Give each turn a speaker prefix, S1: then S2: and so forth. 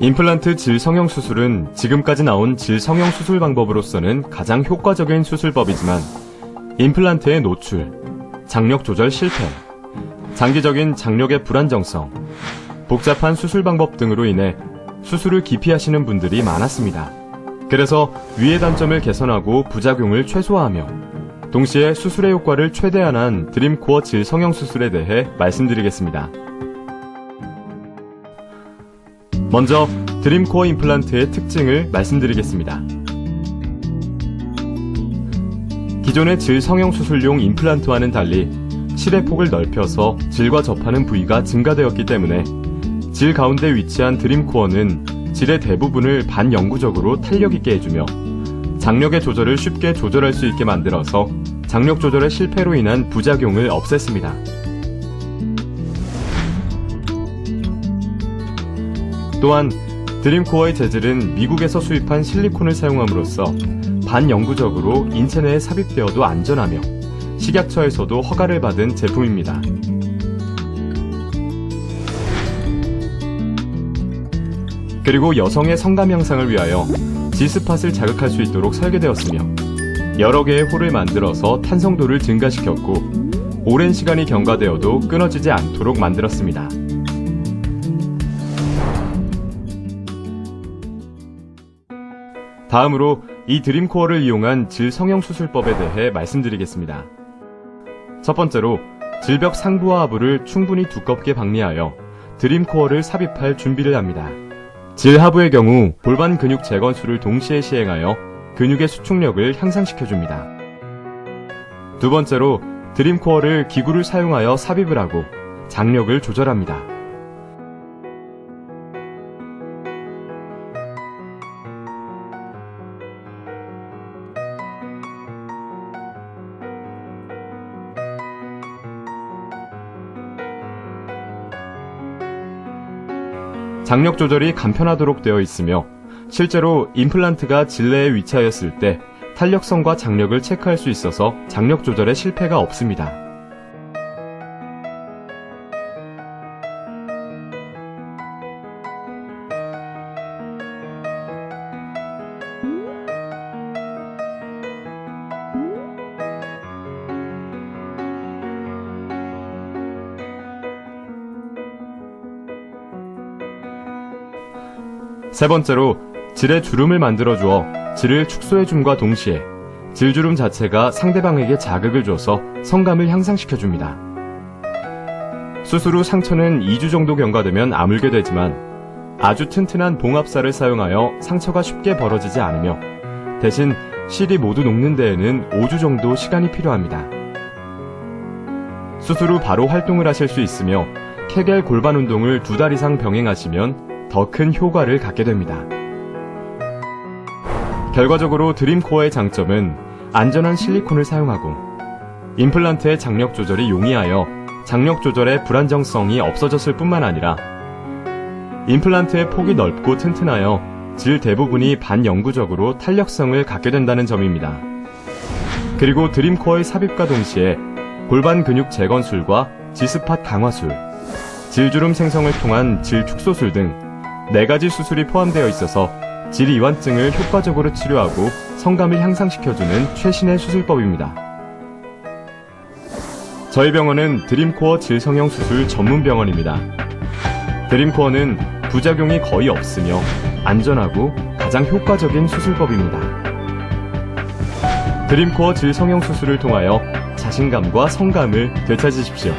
S1: 임플란트 질 성형 수술은 지금까지 나온 질 성형 수술 방법으로서는 가장 효과적인 수술법이지만 임플란트의 노출, 장력 조절 실패, 장기적인 장력의 불안정성, 복잡한 수술 방법 등으로 인해 수술을 기피하시는 분들이 많았습니다. 그래서 위의 단점을 개선하고 부작용을 최소화하며 동시에 수술의 효과를 최대한한 드림코어 질 성형 수술에 대해 말씀드리겠습니다. 먼저 드림코어 임플란트의 특징을 말씀드리겠습니다. 기존의 질 성형 수술용 임플란트와는 달리 실의 폭을 넓혀서 질과 접하는 부위가 증가되었기 때문에 질 가운데 위치한 드림코어는 질의 대부분을 반영구적으로 탄력 있게 해주며 장력의 조절을 쉽게 조절할 수 있게 만들어서 장력 조절의 실패로 인한 부작용을 없앴습니다. 또한 드림코어의 재질은 미국에서 수입한 실리콘을 사용함으로써 반영구적으로 인체 내에 삽입되어도 안전하며 식약처에서도 허가를 받은 제품입니다. 그리고 여성의 성감 향상을 위하여 G스팟을 자극할 수 있도록 설계되었으며 여러 개의 홀을 만들어서 탄성도를 증가시켰고 오랜 시간이 경과되어도 끊어지지 않도록 만들었습니다. 다음으로 이 드림코어를 이용한 질 성형 수술법에 대해 말씀드리겠습니다. 첫 번째로 질벽 상부와 하부를 충분히 두껍게 박리하여 드림코어를 삽입할 준비를 합니다. 질 하부의 경우 골반 근육 재건수를 동시에 시행하여 근육의 수축력을 향상시켜줍니다. 두 번째로 드림코어를 기구를 사용하여 삽입을 하고 장력을 조절합니다. 장력 조절이 간편하도록 되어 있으며 실제로 임플란트가 질내에 위치하였을 때 탄력성과 장력을 체크할 수 있어서 장력 조절에 실패가 없습니다. 세 번째로 질의 주름을 만들어 주어 질을 축소해 줌과 동시에 질주름 자체가 상대방에게 자극을 줘서 성감을 향상시켜 줍니다. 수술 후 상처는 2주 정도 경과되면 아물게 되지만 아주 튼튼한 봉합사를 사용하여 상처가 쉽게 벌어지지 않으며 대신 실이 모두 녹는 데에는 5주 정도 시간이 필요합니다. 수술 후 바로 활동을 하실 수 있으며 케겔 골반 운동을 두 달 이상 병행하시면 더 큰 효과를 갖게 됩니다. 결과적으로 드림코어의 장점은 안전한 실리콘을 사용하고 임플란트의 장력 조절이 용이하여 장력 조절의 불안정성이 없어졌을 뿐만 아니라 임플란트의 폭이 넓고 튼튼하여 질 대부분이 반영구적으로 탄력성을 갖게 된다는 점입니다. 그리고 드림코어의 삽입과 동시에 골반 근육 재건술과 지스팟 강화술, 질주름 생성을 통한 질 축소술 등 네 가지 수술이 포함되어 있어서 질 이완증을 효과적으로 치료하고 성감을 향상시켜주는 최신의 수술법입니다. 저희 병원은 드림코어 질 성형 수술 전문 병원입니다. 드림코어는 부작용이 거의 없으며 안전하고 가장 효과적인 수술법입니다. 드림코어 질 성형 수술을 통하여 자신감과 성감을 되찾으십시오.